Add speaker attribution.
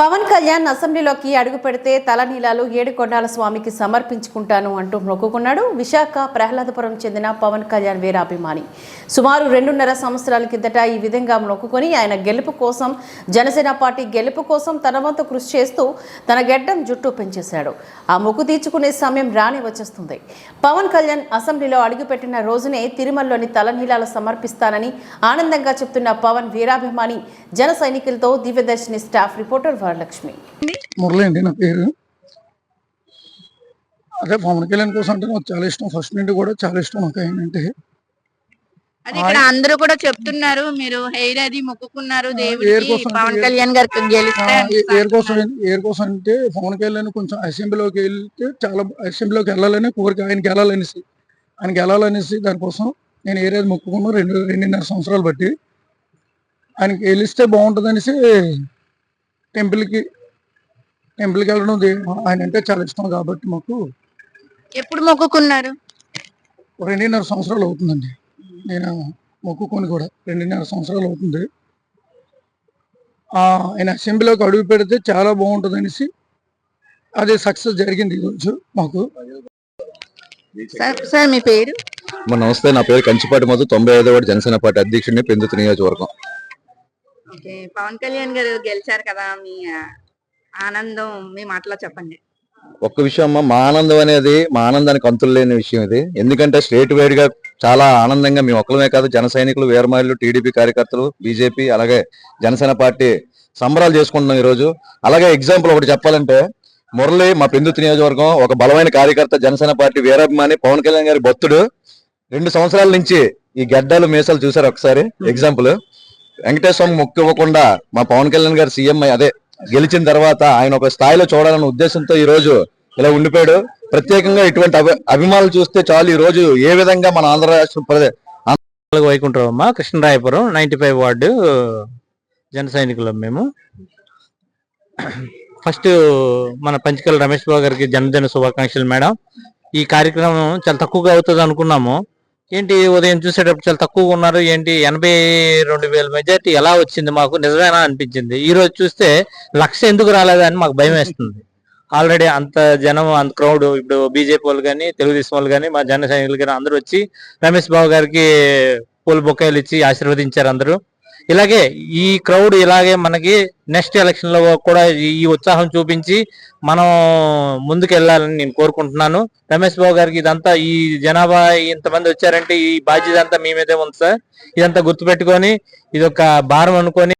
Speaker 1: పవన్ కళ్యాణ్ అసెంబ్లీలోకి అడుగు పెడితే తలనీలాలు ఏడుకొండాల స్వామికి సమర్పించుకుంటాను అంటూ మొక్కుకున్నాడు విశాఖ ప్రహ్లాదపురం చెందిన పవన్ కళ్యాణ్ వీరాభిమాని. సుమారు రెండున్నర సంవత్సరాల కిందట ఈ విధంగా మొక్కుకొని ఆయన గెలుపు కోసం జనసేన పార్టీ గెలుపు కోసం తన వంతు కృషి చేస్తూ తన గెడ్డం జుట్టు పెంచేశాడు. ఆ మొక్కు తీర్చుకునే సమయం రాని వచ్చేస్తుంది. పవన్ కళ్యాణ్ అసెంబ్లీలో అడుగుపెట్టిన రోజునే తిరుమలలోని తలనీలాలు సమర్పిస్తానని ఆనందంగా చెప్తున్న పవన్ వీరాభిమాని జన సైనికులతో దివ్యదర్శిని స్టాఫ్ రిపోర్టర్ వరలక్ష్మి
Speaker 2: మురళి అండి నా పేరు. అదే పవన్ కళ్యాణ్ కోసం అంటే నాకు చాలా ఇష్టం. ఫస్ట్ నుండి కూడా చాలా ఇష్టం నాకు ఆయన అంటే
Speaker 3: అది ఇక్కడ అందరూ కూడా చెప్తున్నారు మీరు హెయిర్ అది మొక్కుకున్నారు దేవుడికి. పవన్ కళ్యాణ్ గారికి గెలిస్తే
Speaker 2: ఏర్ కోసం ఏర్ కోసం అంటే పవన్ కళ్యాణ్ కొంచెం అసెంబ్లీలోకి వెళ్తే చాలా అసెంబ్లీలోకి వెళ్ళాలని కోరిక ఆయనకి వెళ్ళాలనేసి. ఆయనకి వెళ్ళాలనేసి దానికోసం నేను ఏరియా మొక్కుకున్నాను రెండు రెండున్నర సంవత్సరాలు బట్టి. ఆయనకి గెలిస్తే బాగుంటుంది అనేసి టెంపుల్కి టెంపుల్కి వెళ్ళడం ఆయన అంటే చాలా ఇష్టం కాబట్టి మాకు
Speaker 3: ఎప్పుడు మొక్కుకున్నారు?
Speaker 2: రెండున్నర సంవత్సరాలు అవుతుందండి. నేను మొక్కుకొని కూడా రెండున్నర సంవత్సరాలు అవుతుంది. ఆ, ఆయన అసెంబ్లీలోకి అడుగు పెడితే చాలా బాగుంటుంది అనేసి అది సక్సెస్ జరిగింది ఈరోజు మాకు.
Speaker 3: సార్ సార్ మీ పేరు?
Speaker 4: నమస్తే. నా పేరు కంచిపాటి మధు తొంభై ఐదో వార్డు జనసేన పార్టీ అధ్యక్షుడిని పెందుతు నియోజకవర్గం.
Speaker 3: ఓకే. పవన్ కళ్యాణ్ గారు గెలిచారు కదా మీ ఆనందం మీ మాటలో చెప్పండి.
Speaker 4: ఒక్క విషయం అమ్మ మా ఆనందం అనేది మా ఆనందానికి అంతులు లేని విషయం ఇది. ఎందుకంటే స్టేట్ వైడ్గా చాలా ఆనందంగా మేము ఒక్కలమే కాదు జన సైనికులు వీరమహిళలు టీడీపీ కార్యకర్తలు బీజేపీ అలాగే జనసేన పార్టీ సంబరాలు చేసుకుంటున్నాం ఈ రోజు అలాగే ఎగ్జాంపుల్ ఒకటి చెప్పాలంటే మురళి మా పెందుతు నియోజకవర్గం ఒక బలమైన కార్యకర్త జనసేన పార్టీ వీరాభిమాని పవన్ కళ్యాణ్ గారి భక్తుడు. రెండు సంవత్సరాల నుంచి ఈ గడ్డలు మీసాలు చూసారు ఒకసారి? ఎగ్జాంపుల్. వెంకటేశ్వర స్వామి మొక్కు ఇవ్వకుండా మా పవన్ కళ్యాణ్ గారు సీఎం అదే గెలిచిన తర్వాత ఆయన ఒక స్థాయిలో చూడాలన్న ఉద్దేశంతో ఈ రోజు ఇలా ఉండిపోయాడు. ప్రత్యేకంగా ఇటువంటి అభి అభిమానులు చూస్తే చాలు ఈ రోజు ఏ విధంగా మన ఆంధ్ర రాష్ట్ర ప్రదే-
Speaker 5: నాలుగు కృష్ణరాయపురం నైన్టీ ఫైవ్ వార్డు జన సైనికులం మేము. ఫస్ట్ మన పంచకల్ రమేష్ బాబు గారికి జన్మదిన శుభాకాంక్షలు మేడం. ఈ కార్యక్రమం చాలా తక్కువగా అవుతుంది అనుకున్నాము. ఏంటి ఉదయం చూసేటప్పుడు చాలా తక్కువగా ఉన్నారు? ఏంటి ఎనభై రెండు వేల మెజార్టీ ఎలా వచ్చింది మాకు? నిజమేనా అనిపించింది. ఈ రోజు చూస్తే లక్ష ఎందుకు రాలేదని మాకు భయం వేస్తుంది. ఆల్రెడీ అంత జనం అంత క్రౌడ్ ఇప్పుడు బీజేపీ వాళ్ళు కానీ తెలుగుదేశం వాళ్ళు కానీ మా జన సైనికులు కానీ అందరూ వచ్చి రమేష్ బాబు గారికి పూల బొక్కాయలు ఇచ్చి ఆశీర్వదించారు అందరూ. ఇలాగే ఈ క్రౌడ్ ఇలాగే మనకి నెక్స్ట్ ఎలక్షన్లో కూడా ఈ- ఉత్సాహం చూపించి మనం ముందుకు వెళ్ళాలని నేను కోరుకుంటున్నాను. రమేష్ బాబు గారికి ఇదంతా ఈ జనాభా ఇంతమంది వచ్చారంటే ఈ బాధ్యత అంతా మీ మీదే ఉంది సార్. ఇదంతా గుర్తుపెట్టుకొని ఇది ఒక భారం అనుకొని